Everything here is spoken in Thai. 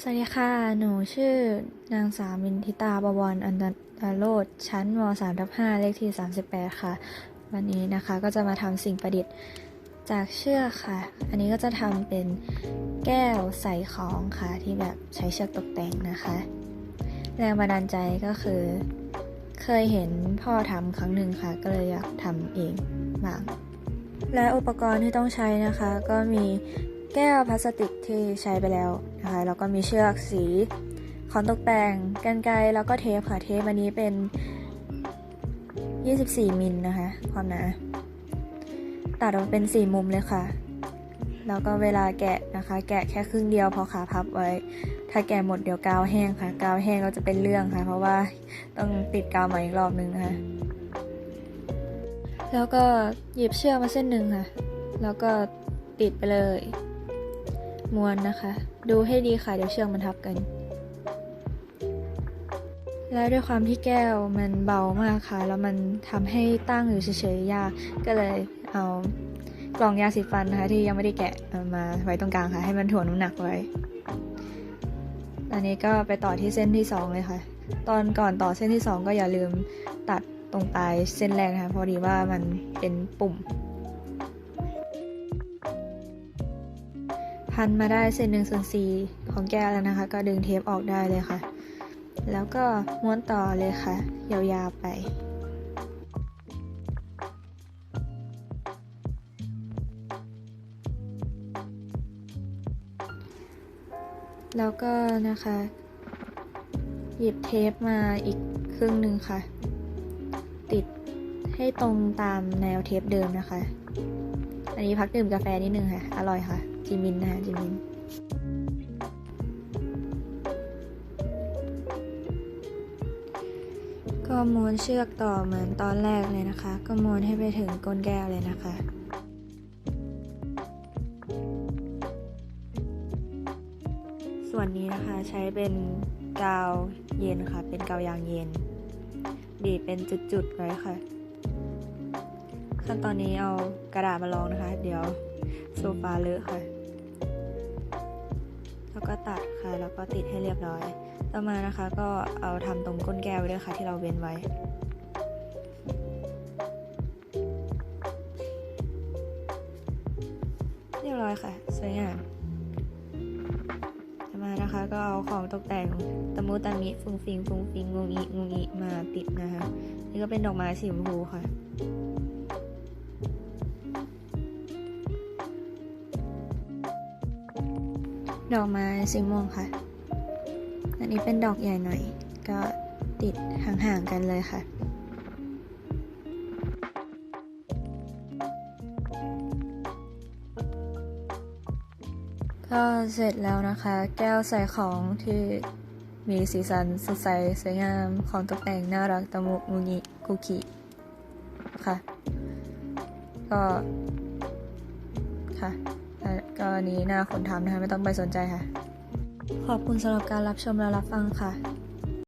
สวัสดีค่ะ หนูชื่อนางสาวมินทิตาบวรอันดาโรดชั้นม3ทับ5เลขที่ 38 ค่ะ วันนี้นะคะก็จะมาทำสิ่งประดิษฐ์จากเชือกค่ะ อันนี้ก็จะทำเป็นแก้วใส่ของค่ะ ที่แบบใช้เชือกตกแต่งนะคะ แรงบันดาลใจก็คือ เคยเห็นพ่อทำครั้งหนึ่งค่ะ ก็เลยอยากทำเองบ้างและอุปกรณ์ที่ต้องใช้นะคะ ก็มี แก้วพลาสติกที่ใช้ไปแล้วนะคะแล้วก็มีเชือกสีของตกแต่งกันไกรแล้วก็เทปค่ะเทปอันนี้เป็น 24 มิลนะคะความหนาตัดออกเป็น 4 มุมเลยค่ะแล้วก็เวลาแกะนะคะ แกะแค่ครึ่งเดียวพอขาพับไว้ ถ้าแกะหมดเดี๋ยวกาวแห้งค่ะ กาวแห้งก็จะเป็นเรื่องค่ะ เพราะว่าต้องติดกาวใหม่อีกรอบนึงนะคะแล้วก็หยิบเชือกมาเส้นหนึ่งค่ะ แล้วก็ติดไปเลย ม้วนนะคะ ดูให้ดีค่ะเดี๋ยวเชือกมันทับกัน แล้วด้วยความที่แก้วมันเบามากค่ะ แล้วมันทำให้ตั้งอยู่เฉยๆยากก็เลยเอากล่องยาสีฟันนะคะที่ยังไม่ได้แกะมาไว้ตรงกลางค่ะ ให้มันถ่วงน้ำหนักไว้ อันนี้ก็ไปต่อที่เส้นที่สองเลยค่ะ ตอนก่อนต่อเส้นที่สองก็อย่าลืมตัดตรงปลายเส้นแรกนะคะพอดีว่ามันเป็นปุ่ม พันมาได้เส้นหนึ่งส่วนสี่ของแก้วแล้วนะคะ ก็ดึงเทปออกได้เลยค่ะ แล้วก็ม้วนต่อเลยค่ะ ยาวๆไปแล้วก็นะคะ หยิบเทปมาอีกครึ่งหนึ่งค่ะ ติดให้ตรงตามแนวเทปเดิมนะคะ อันนี้พักดื่มกาแฟนิดนึงค่ะ อร่อยค่ะ จิมินนะคะจิมินก็ม้วนเชือกต่อเหมือนตอนแรกเลยนะคะ ก็ม้วนให้ไปถึงก้นแก้วเลยนะคะส่วนนี้นะคะใช้เป็นกาวเย็นค่ะ เป็นกาวยางเย็น ดีดเป็นจุดๆไว้ค่ะ ขั้นตอนนี้เอากระดาษมาลองนะคะ เดี๋ยวโซฟาเลอะค่ะ แล้วก็ตัดค่ะ แล้วก็ติดให้เรียบร้อย ต่อมานะคะก็เอาทำตรงก้นแก้วไว้ด้วยค่ะ ที่เราเว้นไว้เรียบร้อยค่ะ สวยงามต่อมานะคะก็เอาของตกแต่งตะมุตะมิฟุงฟิงฟุงฟิงงงอีงงอีมาติดนะคะ นี่ก็เป็นดอกไม้สีชมพูค่ะ ดอกไม้สีม่วงค่ะ อันนี้เป็นดอกใหญ่หน่อย ก็ติดห่างๆกันเลยค่ะ ก็เสร็จแล้วนะคะ แก้วใส่ของที่มีสีสันสดใสสวยงามของตกแต่งน่ารักตะมุมุงิคุกิค่ะ ก็ ค่ะ ก็นี้หน้าคนทำนะคะไม่ต้องไปสนใจค่ะ ขอบคุณสำหรับการรับชมและรับฟังค่ะ